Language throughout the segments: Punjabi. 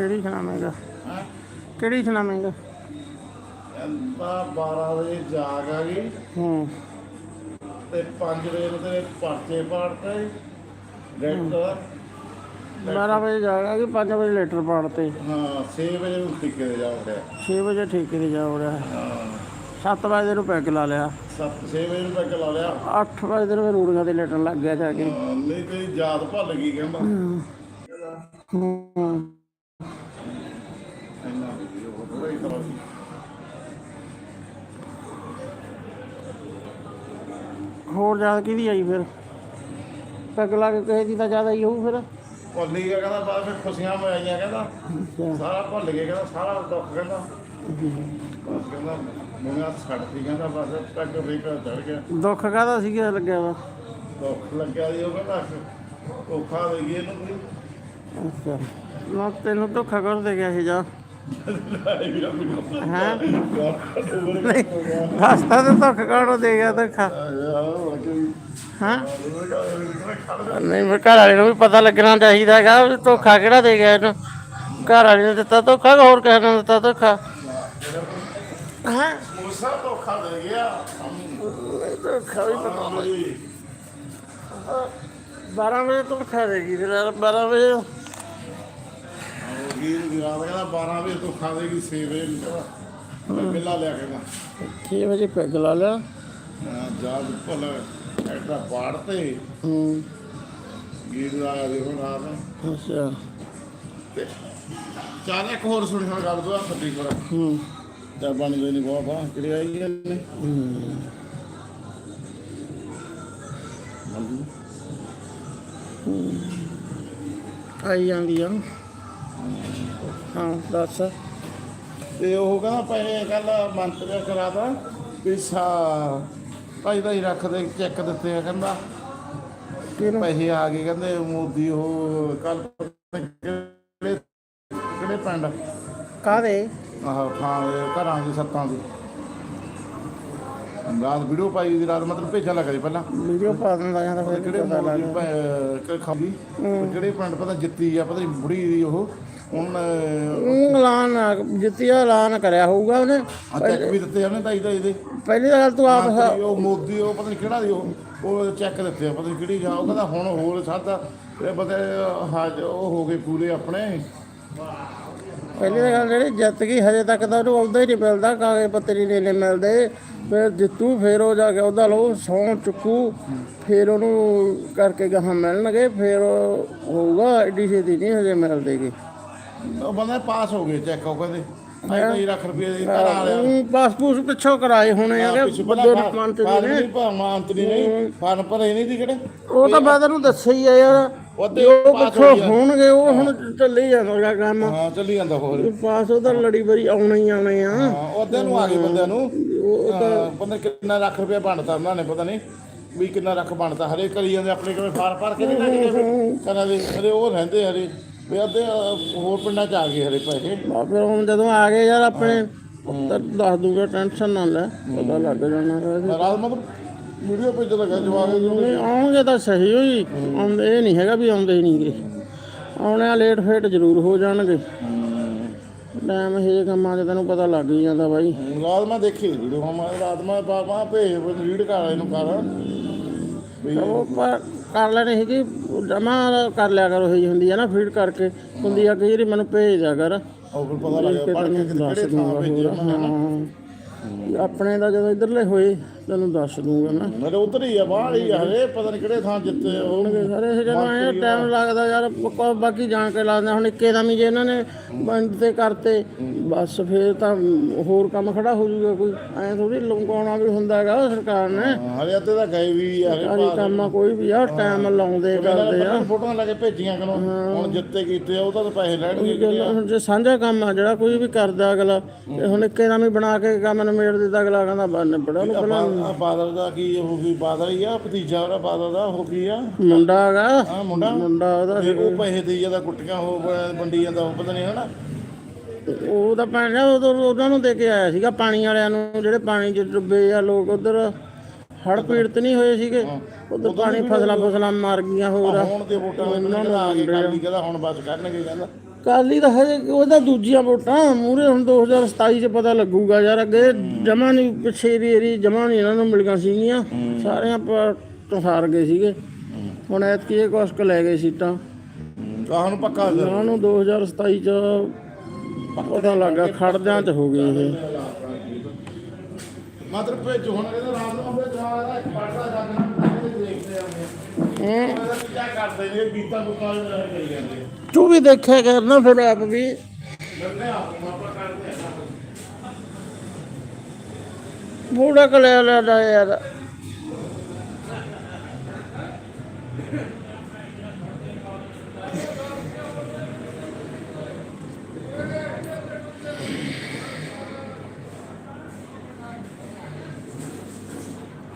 ਕਿਹੜੀ ਸੁਣਾਵੇਂਗਾ ਹੈ ਕਿਹੜੀ ਸੁਣਾਵੇਂਗਾ ਤਾਂ 12 ਵਜੇ ਜਾਗ ਆ ਗਈ। ਹੂੰ। ਤੇ 5 ਵਜੇ ਨੂੰ ਤੇ ਪਰਚੇ ਪਾੜਤੇ ਡਾਕਟਰ 12 ਵਜੇ ਜਾਗਾ ਕਿ 5 ਵਜੇ ਲੈਟਰ ਪਾੜਤੇ। ਹਾਂ 6 ਵਜੇ ਨੂੰ ਦੇ ਜਾ ਰਿਹਾ 6 ਵਜੇ ਠੇਕੇ ਤੇ ਜਾ ਵੜਿਆ। ਹਾਂ। 7 ਵਜੇ ਨੂੰ ਪੈਗ ਲਾ ਲਿਆ। 7 6 ਵਜੇ ਨੂੰ ਤੱਕ ਲਾ ਲਿਆ। 8 ਵਜੇ ਨੂੰ ਰੂੜੀਆਂ ਤੇ ਲੈਟਰ ਲੱਗ ਗਿਆ ਜਾ ਕੇ। ਨਹੀਂ ਤੇ ਯਾਦ ਭੁੱਲ ਗਈ ਕਹਿੰਦਾ। ਹੂੰ। ਸੀ ਹੋਰ ਜ਼ਿਆਦਾ ਕਿਹਦੀ ਆਈ ਫਿਰ? ਪੈਗ ਲਾ ਕੇ ਕਿਸੇ ਦੀ ਤਾਂ ਜ਼ਿਆਦਾ ਹੀ ਹੋਊ ਫਿਰ। ਭੁੱਲ ਹੀ ਗਿਆ ਕਹਿੰਦਾ ਬਾਅਦ ਵਿੱਚ ਖੁਸ਼ੀਆਂ ਮਨਾਈਆਂ ਕਹਿੰਦਾ। ਸਾਰਾ ਭੁੱਲ ਗਿਆ ਕਹਿੰਦਾ ਸਾਰਾ ਦੁੱਖ ਕਹਿੰਦਾ। ਬਸ ਕਹਿੰਦਾ ਮੁੰਗਾ ਛੱਡਤੀ ਕਹਿੰਦਾ ਬਸ ਤੱਕ ਵੀ ਘਰ ਚੜ ਗਿਆ। ਦੁੱਖ ਕਾਹਦਾ ਸੀਗਾ ਲੱਗਿਆ ਵਾ? ਦੁੱਖ ਲੱਗਿਆ ਜੀ ਉਹ ਕਹਿੰਦਾ ਔਖਾ ਹੋ ਗਈ ਇਹਨੂੰ ਅੱਛਾ। ਨਾ ਤੈਨੂੰ ਧੋਖਾ ਕਰ ਦੇ ਗਿਆ ਸੀ ਜਾ। ਹੈਂ? ਰਸਤਾ ਤੇ ਧੋਖਾ ਕਾਹਨੂੰ ਦੇ ਗਿਆ ਧੋਖਾ। ਹਾਂ? ਨਹੀਂ ਮੇਰੇ ਘਰ ਵਾਲੇ ਨੂੰ ਵੀ ਪਤਾ ਲੱਗਣਾ ਚਾਹੀਦਾ ਹੈਗਾ ਧੋਖਾ ਕਿਹੜਾ ਦੇ ਗਿਆ ਇਹਨੂੰ। ਘਰ ਵਾਲੇ ਨੇ ਦਿੱਤਾ ਧੋਖਾ ਹੋਰ ਕਿਸੇ ਨੇ ਦਿੱਤਾ ਧੋਖਾ? ਹਾਂ? ਮੂਸਾ ਧੋਖਾ ਦੇ ਗਿਆ ਧੋਖਾ ਵੀ ਪਤਾ 12 ਵਜੇ ਧੋਖਾ ਦੇਗੀ ਗਈ ਫਿਰ 12 ਵਜੇ ਵੀਰ ਗਿਰਾਦ ਕਹਿੰਦਾ 12 ਵਜੇ ਧੋਖਾ ਦੇਗੀ 6 ਵਜੇ ਨੂੰ ਕਹਿੰਦਾ। ਬਿੱਲਾ ਲਿਆ ਕਹਿੰਦਾ 6 ਵਜੇ ਪੈਗ ਲਾ ਲਿਆ। ਹਾਂ, ਜਦ ਭੁੱਲ ਐਡਾ ਬਾੜ ਤੇ। ਹੂੰ। ਗੀਤ ਆ ਦੇਖੋ ਰਾਤ ਨੂੰ। ਅੱਛਾ। ਤੇ ਚੱਲ ਇੱਕ ਹੋਰ ਸੁਣੀ ਹੁਣ ਗੱਲ ਦੋ ਸੱਦੀ ਕੋਲ ਹੂੰ। ਤੇ ਬਣ ਗਈ ਨਹੀਂ ਬਹੁਤ ਆ ਕਿਹੜੀ ਆਈ ਨੇ? ਆਈ ਜਾਂਦੀ ਆ। ਹਾਂ ਦੱਸ। ਤੇ ਉਹ ਕਹਿੰਦਾ ਪੈਸੇ ਕੱਲ ਮੰਤਰੀ ਕਰਾਤਾ ਵੀ ਸਾ ਭਾਈ ਭਾਈ ਰੱਖ ਦੇ ਚੈੱਕ ਦਿੱਤੇ ਆ ਕਹਿੰਦਾ। ਪੈਸੇ ਆ ਗਏ ਕਹਿੰਦੇ ਮੋਦੀ ਉਹ ਕੱਲ ਕਿਹੜੇ ਪਿੰਡ? ਕਾਦੇ ਆਹ ਥਾਂ ਦੇ ਘਰਾਂ ਦੀ ਸੱਤਾਂ ਦੀ। ਰਾਤ ਵੀਡੀਓ ਪਾਈ ਦੀ ਰਾਤ ਮਤਲਬ ਭੇਜਣ ਲੱਗਾ ਜੀ ਪਹਿਲਾਂ। ਵੀਡੀਓ ਪਾ ਦਿੰਦਾ ਜਾਂ ਤਾਂ ਫਿਰ ਕਿਹੜੇ ਪਤਾ ਲੱਗ ਮੋਦੀ ਕਿ ਖਾਲੀ ਕਿਹੜੇ ਪਿੰਡ ਪਤਾ ਜਿੱਤੀ ਆ ਪਤਾ ਨਹੀਂ ਬੁੜੀ ਦੀ ਉਹ। ਹੁਣ ਉਹ ਐਲਾਨ ਆ- ਜਿੱਤਿਆ ਐਲਾਨ ਕਰਿਆ ਹੋਊਗਾ ਉਹਨੇ। ਆ ਚੈੱਕ ਵੀ ਦਿੱਤੇ ਉਹਨੇ ਤਾਈ ਤਾਈ ਦੇ। ਪਹਿਲੀ ਗੱਲ ਤੂੰ ਆਪ ਉਹ ਮੋਦੀ ਉਹ ਪਤਾ ਨਹੀਂ ਕਿਹੜਾ ਦੀ ਉਹ। ਉਹ ਚੈੱਕ ਦਿੱਤੇ ਆ ਪਤਾ ਨਹੀਂ ਕਿਹੜੀ ਜਾ ਉਹ ਕਹਿੰਦਾ ਹੁਣ ਹੋਰ ਸਾਡਾ ਇਹ ਪਤਾ ਹਾਜ ਉਹ ਹੋ ਗਏ ਪੂਰੇ ਆਪਣੇ। ਪਹਿਲੀ ਤਾਂ ਗੱਲ ਜਿਹੜੀ, ਜਿੱਤ ਗਈ, ਹਜੇ ਤੱਕ ਤਾਂ ਉਹਨੂੰ ਆਉਂਦਾ ਹੀ ਨਹੀਂ ਮਿਲਦਾ ਕਾਗਜ਼ ਪੱਤਰੀ ਨਹੀਂ ਮਿਲਦੇ। ਫਿਰ ਜਿੱਤੂ, ਫਿਰ ਉਹ ਜਾ ਕੇ ਉਹਦਾ ਲਓ ਸੌਂ ਚੁੱਕੂ, ਫਿਰ ਉਹਨੂੰ ਕਰਕੇ ਗਾਹਾਂ ਮਿਲਣਗੇ, ਫਿਰ ਉਹ ਹੋਊਗਾ ਐਡੀ ਛੇਤੀ ਨਹੀਂ ਹਜੇ ਮਿਲਦੇਗੇ। ਉਹ ਬੰਦਾ ਪਾਸ ਹੋ ਗਏ, ਚੈੱਕ ਉਹ ਕਹਿੰਦੇ ਮੈਂ ਕਈ ਲੱਖ ਰੁਪਏ ਦੇ ਘਰ ਆ ਰਿਹਾ ਉਹ ਪਾਸਪੋਰਟ ਪਿੱਛੋਂ ਕਰਾਏ ਹੋਣੇ ਆ ਕਿ ਬੰਦੇ ਨੂੰ ਮੰਤ ਫਾਰਮ ਨੇ ਨਹੀਂ ਭਾਵਾਂ ਅੰਤਰੀ ਨਹੀਂ ਫਾਰਮ ਭਰੇ ਨਹੀਂ ਦੀ ਕਿਹੜੇ? ਉਹ ਤਾਂ ਬਾਅਦ ਨੂੰ ਦੱਸਿਆ ਹੀ ਆ ਯਾਰ ਉਹਦੇ ਉਹ ਪਾਸ ਪਿੱਛੋਂ ਹੋ ਗਿਆ। ਹੋਣਗੇ ਉਹ ਹੁਣ ਚੱਲੀ ਜਾਂਦਾ ਕੰਮ। ਹਾਂ ਚੱਲੀ ਜਾਂਦਾ ਹੋਰ। ਪਾਸ ਉਹਦਾ ਲੜੀ ਬਰੀ ਆਉਣਾ ਹੀ ਆਉਣੇ ਆ। ਹਾਂ ਉਹਦੇ ਨੂੰ ਆ ਗਏ ਬੰਦਿਆਂ ਨੂੰ। ਹਾਂ, ਪਤਾ ਨੀ ਕਿੰਨਾ ਲੱਖ ਰੁਪਏ ਬਣਦਾ ਉਹਨਾਂ ਨੇ ਪਤਾ ਨਹੀਂ ਵੀ ਕਿੰਨਾ ਲੱਖ ਬਣਦਾ ਹਰੇ ਕਰੀ ਜਾਂਦੇ ਆਪਣੇ ਕੋਲ ਫਾਰ ਭਰ ਕੇ ਨਹੀਂ ਲੱਗੇ ਕਰਾਂ ਦੇ ਉਹ ਰਹਿੰਦੇ ਹਰੇ ਵੀ ਅੱਧੇ ਅਹ, ਹੋਰ ਪਿੰਡਾਂ ਚ ਆ ਗਏ ਹਰੇ ਪੈਸੇ। ਆ ਫਿਰ ਹੁਣ ਜਦੋਂ ਆ ਗਏ ਯਾਰ ਆਪਣੇ ਪੁੱਤਰ ਦੱਸ ਦੂਗਾ ਟੈਨਸ਼ਨ ਨਾ ਲੈ ਪਤਾ ਲੱਗ ਜਾਣਾ ਫਿਰ। ਰਾਤ ਮਤਲਬ ਵੀਡੀਓ ਭੇਜ ਲਗਾ ਜਵਾਬ ਦੇ ਆਉਣਗੇ ਤਾਂ ਸਹੀ ਹੋਈ। ਆਉਂਦੇ ਇਹ ਨਹੀਂ ਹੈਗਾ ਵੀ ਆਉਂਦੇ ਹੀ ਨਹੀਂਗੇ। ਆਉਣੇ ਆ ਲੇਟ ਫੇਟ ਜ਼ਰੂਰ ਹੋ ਜਾਣਗੇ। ਟਾਈਮ ਇਹ ਕੰਮਾਂ 'ਚ ਤੈਨੂੰ ਪਤਾ ਲੱਗ ਹੀ ਜਾਂਦਾ ਬਾਈ। ਰਾਤ ਮੈਂ ਦੇਖੀ ਵੀਡੀਓ ਹਮ ਰਾਤ ਮੈਂ ਬਾਬਾ ਭੇਜ ਰੀਡ ਕਰ ਇਹਨੂੰ ਕਰ। ਵੀ ਪਰ ਕਰ ਲੈਣੇ ਸੀਗੀ ਜਮਾ ਕਰ ਲਿਆ ਕਰ ਜਿਹੀ ਹੁੰਦੀ ਆ ਨਾ ਫੀਡ ਕਰਕੇ। ਹੁੰਦੀ ਆ ਕਈ ਵਾਰੀ ਮੈਨੂੰ ਭੇਜ ਦਿਆ ਕਰ। ਉਹ ਫਿਰ ਪਤਾ ਲੱਗ ਗਿਆ ਪੜ ਕੇ ਕਿਤੇ ਕਿਹੜੇ ਥਾਂ ਭੇਜੇ ਉਹਨਾਂ ਨੇ ਹਾਂ। ਆਪਣੇ ਦਾ ਜਦੋਂ ਇਧਰਲੇ ਹੋਏ ਤੈਨੂੰ ਦੱਸ ਦੂੰਗਾ ਮੈਂ। ਮੇਰੇ ਉਧਰ ਹੀ ਆ ਬਾਹਰ ਹੀ ਆ ਹਰੇ ਪਤਾ ਨਹੀਂ ਕਿਹੜੇ ਥਾਂ ਜਿੱਤੇ ਉਹ। ਸਾਰੇ ਇਹ ਜਦੋਂ ਇਹ ਟਾਈਮ ਲੱਗਦਾ ਯਾਰ ਬਾਕੀ ਜਾਣ ਕੇ ਲੱਗਦਾ ਹੁਣ ਇੱਕੇ ਦਮ ਹੀ ਜੇ ਇਹਨਾਂ ਨੇ ਬੰਦ ਤੇ ਕਰਤੇ ਬਸ ਫੇਰ ਤਾਂ ਹੋਰ ਕੰਮ ਖੜਾ ਹੋ ਜਾਊਗਾ ਕੋਈ। ਐ ਥੋੜੀ ਲੰਕਾਉਣਾ ਵੀ ਹੁੰਦਾ ਹੈਗਾ ਸਰਕਾਰ ਨੇ। ਹਰੇ ਅੱਧੇ ਤਾਂ ਗਏ ਵੀ ਆ ਹਰੇ ਕੰਮ ਕੋਈ ਵੀ ਆ ਟਾਈਮ ਲਾਉਂਦੇ ਕਰਦੇ ਆ। ਫੋਟੋਆਂ ਲੈ ਕੇ ਭੇਜੀਆਂ ਕਰੋ। ਹੁਣ ਜਿੱਤੇ ਕੀਤੇ ਆ ਉਹਦਾ ਤਾਂ ਪੈਸੇ ਲੈਣਗੇ ਹੁਣ ਜੇ ਸਾਂਝਾ ਕੰਮ ਆ ਜਿਹੜਾ ਕੋਈ ਵੀ ਕਰਦਾ ਅਗਲਾ ਹੁਣ ਇੱਕੇ ਦਮ ਹੀ ਬਣਾ ਕੇ ਕੰਮ ਨਿਬੇੜ ਦਿੱਤਾ ਅਗਲਾ ਕਹਿੰਦਾ ਬੰਨ ਬੜਾ ਨੂੰ ਪਹਿਲਾਂ ਆ ਬਾਦਲ ਦਾ ਕੀ ਹੋ ਗਈ ਬਾਦਲ ਹੀ ਆ ਭਤੀਜਾ ਉਹਦਾ ਬਾਦਲ ਦਾ ਹੋ ਗਈ ਆ? ਮੁੰਡਾ ਹੈਗਾ ਆ ਮੁੰਡਾ? ਮੁੰਡਾ ਉਹਦਾ ਤੇ ਉਹ ਪੈਸੇ ਦੇਈ ਜਾਂਦਾ ਕੁੱਟੀਆਂ ਹੋ ਵੰਡੀ ਜਾਂਦਾ ਉਹ ਪਤਾ ਨਹੀਂ ਹਨਾ। ਉਹ ਤਾਂ ਭੈਣ ਜੀ ਉਦੋਂ ਉਹਨਾਂ ਨੂੰ ਦੇ ਕੇ ਆਇਆ ਸੀਗਾ ਪਾਣੀ ਵਾਲਿਆਂ ਨੂੰ ਜਿਹੜੇ ਪਾਣੀ 'ਚ ਡੁੱਬੇ ਆ ਲੋਕ ਉਧਰ। ਹੜ੍ਹ ਪੀੜਤ ਨਹੀਂ ਹੋਏ ਸੀਗੇ ਉਧਰ ਪਾਣੀ ਫਸਲਾਂ ਫਸਲਾਂ ਮਰ ਗਈਆਂ ਹੋਰ। ਆ। ਹੁਣ ਦੇ ਵੋਟਾਂ ਮੈਨੂੰ ਕਹਿੰਦਾ ਆ ਕੇ ਕਾਲੀ ਕਹਿੰਦਾ ਹੁਣ ਬਸ ਕਰਨਗੇ ਕਹਿੰਦਾ। ਕਾਲੀ ਦਾ ਹਜੇ ਉਹਦਾ ਦੂਜੀਆਂ ਵੋਟਾਂ ਮੂਰੇ ਹੁਣ 2027 ਚ ਪਤਾ ਲੱਗੂਗਾ ਯਾਰ ਅੱਗੇ ਜਮਾ ਨਹੀਂ ਪਿੱਛੇ ਦੀ ਏਰੀ ਜਮਾ ਨਹੀਂ ਇਹਨਾਂ ਨੂੰ ਮਿਲੀਆਂ ਸੀਗੀਆਂ। ਸਾਰਿਆਂ ਪਰ ਤੋਂ ਹਾਰ ਗਏ ਸੀਗੇ। ਹੁਣ ਐਤਕੀ ਇਹ ਕੁਛ ਕੁ ਲੈ ਗਏ ਸੀਟਾਂ। ਗਾਹਾਂ ਨੂੰ ਪੱਕਾ ਕਰ ਉਹਨਾਂ ਨੂੰ 2027 ਚ ਪਤਾ ਲੱਗਾ ਖੜਦਿਆਂ ਚ ਹੋ ਗਈ ਇਹ। ਮਤਲਬ ਭੇਜੋ ਹੁਣ ਇਹਦਾ ਰਾਮ ਨੂੰ ਆਪਣੇ ਜਵਾਬ ਦਾ ਇੱਕ ਪੜਦਾ ਆਂਗੇ ਹੈਂ? ਇਹਦਾ ਕੀ ਕਰਦੇ ਨੇ ਗੀਤਾ ਗੁੱਤਾ ਦੇ ਨਾਲ ਕਰੀ ਜਾਂਦੇ ਤੂੰ ਵੀ ਦੇਖਿਆ ਕਰਨਾ ਫਿਰ ਆਪ ਵੀ ਬੰਦੇ ਆਪ ਆਪਾਂ ਕਰਦੇ ਆ ਬੂੜਾ ਕਲਿਆ ਲੈਦਾ ਯਾਰ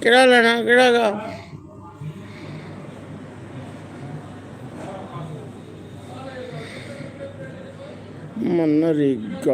ਕਿਹੜਾ ਲੈਣਾ ਕਿਹੜਾ ਗਾ মনোরিজ্ঞ